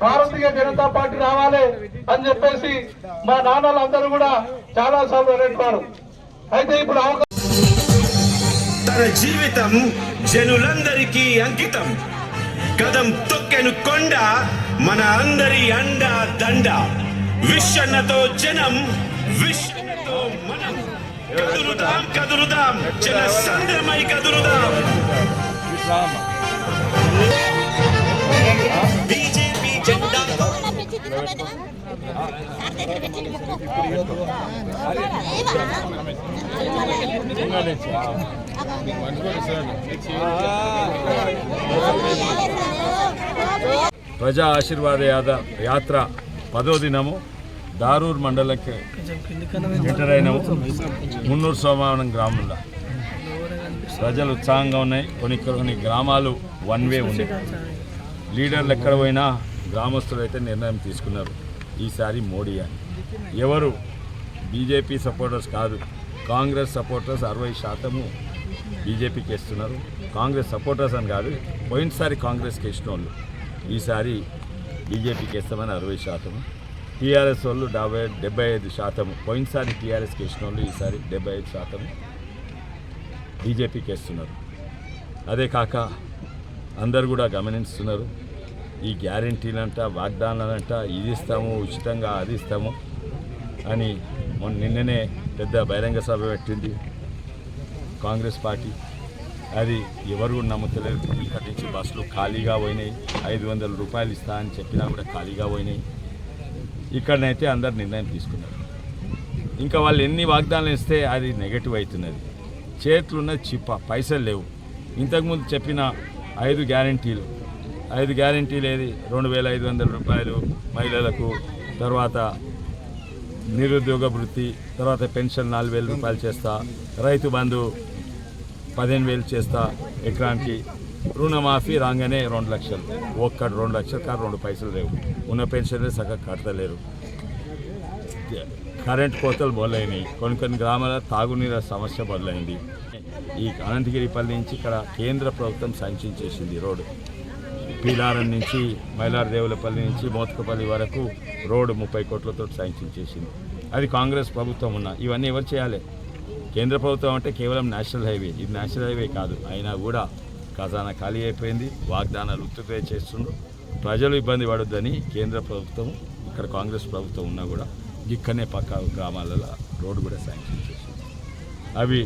Bharatiya Janata party రావాలి అని చెప్పేసి మా నాన్నలందరూ కూడా చాలా సార్లు అనేవారు అయితే ఇప్పుడు అవకాశం తన జీవితం జనులందరికీ అంకితం. కదం తొక్కెను కొండ మన అందరి అండ దండ. విషన్నతో జనం విషన్నతో మనం. కదులుదాం కదులుదాం జన సంద్రమై కదులుదాం ప్రజా ఆశీర్వాద యాత్ర పదో దినము. దారూర్ మండలంకి ఎంటర్ అయినాము. మున్నూరు సోమవారం గ్రామంలో. ప్రజలు ఉత్సాహంగా ఉన్నాయి. కొన్ని కొన్ని గ్రామాలు వన్ వే ఉన్నాయి. లీడర్లు ఎక్కడ పోయినా గ్రామస్తులైతే నిర్ణయం తీసుకున్నారు. ఈసారి మోడీ అని. ఎవరు? బీజేపీ సపోర్టర్స్ కాదు. కాంగ్రెస్ సపోర్టర్స్ అరవై శాతము బీజేపీకి వేస్తున్నారు కాంగ్రెస్ సపోర్టర్స్ అని కాదు పోయినసారి కాంగ్రెస్కి వేసిన వాళ్ళు ఈసారి బీజేపీకి వేస్తామని అరవై శాతము. టీఆర్ఎస్ వాళ్ళు డెబ్బై డెబ్బై ఐదు శాతము. పోయినసారి టీఆర్ఎస్కి వేసిన వాళ్ళు ఈసారి డెబ్బై ఐదు శాతము బీజేపీకి వేస్తున్నారు అదే కాక అందరు కూడా గమనిస్తున్నారు. ఈ గ్యారంటీలంట వాగ్దానాలంట ఇది ఇస్తాము ఉచితంగా అది ఇస్తాము అని మొన్న నిన్ననే పెద్ద బహిరంగ సభ పెట్టింది కాంగ్రెస్ పార్టీ. అది ఎవరు కూడా నమ్ముతలేరు. ఇక్కడి నుంచి బస్సులు ఖాళీగా పోయినాయి. ఐదు వందల రూపాయలు ఇస్తా అని చెప్పినా కూడా ఖాళీగా పోయినాయి. ఇక్కడనైతే అందరు నిర్ణయం తీసుకున్నారు. ఇంకా వాళ్ళు ఎన్ని వాగ్దానాలు ఇస్తే అది నెగటివ్ అవుతున్నది. చేతులున్న చిప్ప పైసలు లేవు. ఇంతకుముందు చెప్పిన ఐదు గ్యారంటీలు ఐదు గ్యారంటీలు లేని రెండు వేల ఐదు వందల రూపాయలు మహిళలకు తర్వాత నిరుద్యోగ వృత్తి తర్వాత పెన్షన్ నాలుగు వేల రూపాయలు చేస్తా రైతు బంధు పదిహేను వేలు చేస్తా ఎకరానికి రుణమాఫీ రాగానే రెండు లక్షలు. ఒక్కటి రెండు లక్షలు కాదు రెండు పైసలు లేవు. ఉన్న పెన్షన్ సగం కడతలేరు. కరెంట్ కోతలు మొదలైనవి కొన్ని కొన్ని గ్రామాల తాగునీరు సమస్య మొదలైంది. ఈ అనంతగిరిపల్లి నుంచి ఇక్కడ కేంద్ర ప్రభుత్వం శాంక్షన్ చేసింది రోడ్డు. పీలారం నుంచి మైలారదేవులపల్లి నుంచి మోతకపల్లి వరకు రోడ్డు ముప్పై కోట్లతో శాంక్షన్ చేసింది. అది కాంగ్రెస్ ప్రభుత్వం ఉన్న ఇవన్నీ ఎవరు చేయాలి? కేంద్ర ప్రభుత్వం అంటే కేవలం నేషనల్ హైవే. ఇది నేషనల్ హైవే కాదు. అయినా కూడా ఖజానా ఖాళీ అయిపోయింది. వాగ్దానాలు ఉత్తుపే చేస్తుండ్రు. ప్రజలు ఇబ్బంది పడొద్దని కేంద్ర ప్రభుత్వం ఇక్కడ కాంగ్రెస్ ప్రభుత్వం ఉన్నా కూడా ఇక్కడనే పక్క గ్రామాలలో రోడ్డు కూడా శాంక్షన్ చేసింది. అవి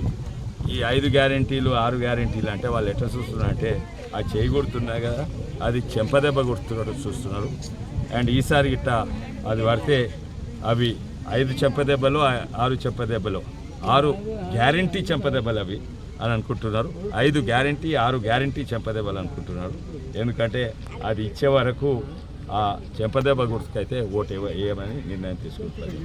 ఈ ఐదు గ్యారెంటీలు ఆరు గ్యారెంటీలు అంటే వాళ్ళు ఎట్లా చూస్తున్నారు అంటే ఆ చేయి కదా అది చెంపదెబ్బ కొడుతున్నట్టు చూస్తున్నారు. అండ్ ఈసారి గిట్ట అది పడితే అవి ఐదు చెంపదెబ్బలు ఆరు చెంపదెబ్బలు ఆరు గ్యారెంటీ చెంపదెబ్బలు అవి అని అనుకుంటున్నారు. ఐదు గ్యారెంటీ ఆరు గ్యారంటీ చెంపదెబ్బలు అనుకుంటున్నారు. ఎందుకంటే అది ఇచ్చే వరకు ఆ చెంపదెబ్బ గుర్తుకైతే ఓటు వేయమని నిర్ణయం తీసుకుంటున్నారు.